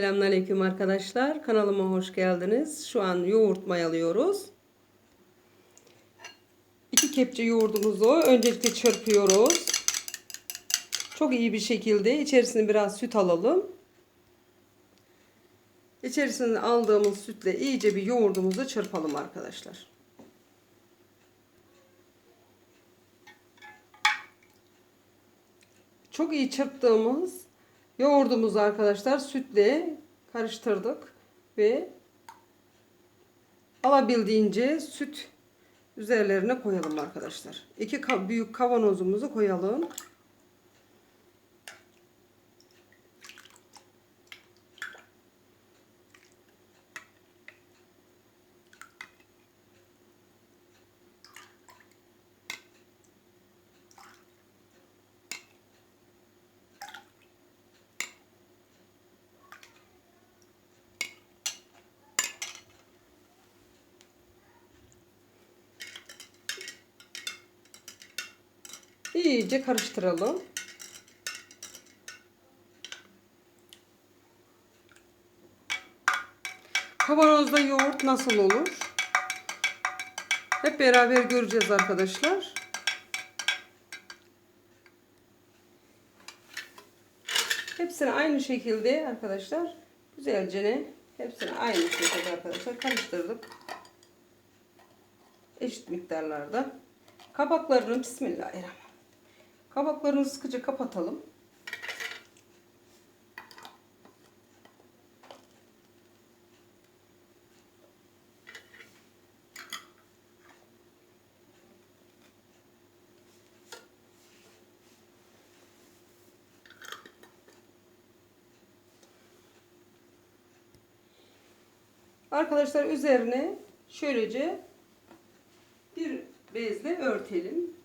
Selamünaleyküm arkadaşlar. Kanalıma hoş geldiniz. Şu an yoğurt mayalıyoruz. İki kepçe yoğurdumuzu öncelikle çırpıyoruz. Çok iyi bir şekilde içerisine biraz süt alalım. İçerisine aldığımız sütle iyice bir yoğurdumuzu çırpalım arkadaşlar. Çok iyi çırptığımız yoğurdumuzu arkadaşlar sütle karıştırdık ve alabildiğince süt üzerlerine koyalım arkadaşlar. İki büyük kavanozumuzu koyalım. İyice karıştıralım. Kavanozda yoğurt nasıl olur? Hep beraber göreceğiz arkadaşlar. Hepsini aynı şekilde arkadaşlar güzelce ne? Hepsini aynı şekilde arkadaşlar karıştırdık. Eşit miktarlarda. Kabaklarını bismillahirrahmanirrahim. Kabaklarını sıkıca kapatalım. Arkadaşlar üzerine şöylece bir bezle örtelim.